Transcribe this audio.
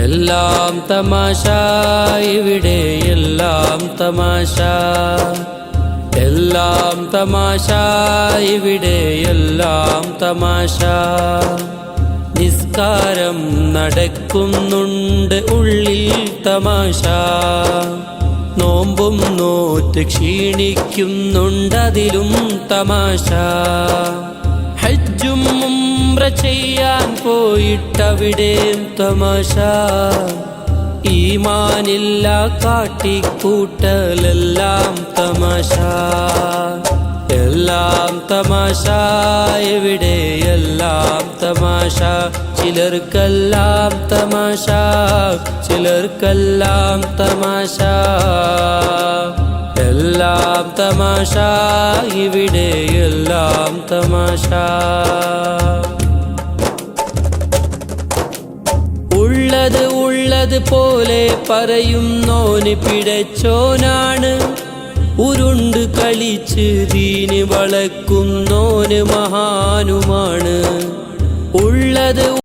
എല്ലാം തമാശ ഇവിടെ എല്ലാം തമാശ. എല്ലാം തമാശ ഇവിടെ എല്ലാം തമാശ. നിസ്കാരം നടക്കുന്നുണ്ട് ഉള്ളിൽ തമാശ. നോമ്പും നോറ്റ് ക്ഷീണിക്കുന്നുണ്ടതിലും തമാശ. ഉംറ ചെയ്യാൻ പോയിട്ടവിടെയും തമാശ. ഈമാനില്ല കാട്ടിക്കൂട്ടലെല്ലാം തമാശ. എല്ലാം തമാശ എവിടെ എല്ലാം തമാശ? ചിലർക്കെല്ലാം തമാശ ചിലർക്കെല്ലാം തമാശ. എല്ലാം തമാശ ഇവിടെ എല്ലാം തമാശ. ഉള്ളത് ഉള്ളത് പോലെ പറയുന്നോന് പിടച്ചോനാണ്. ഉരുണ്ട് കളിച്ച് ദീന് വളക്കുന്നോന് മഹാനുമാണ്. ഉള്ളത്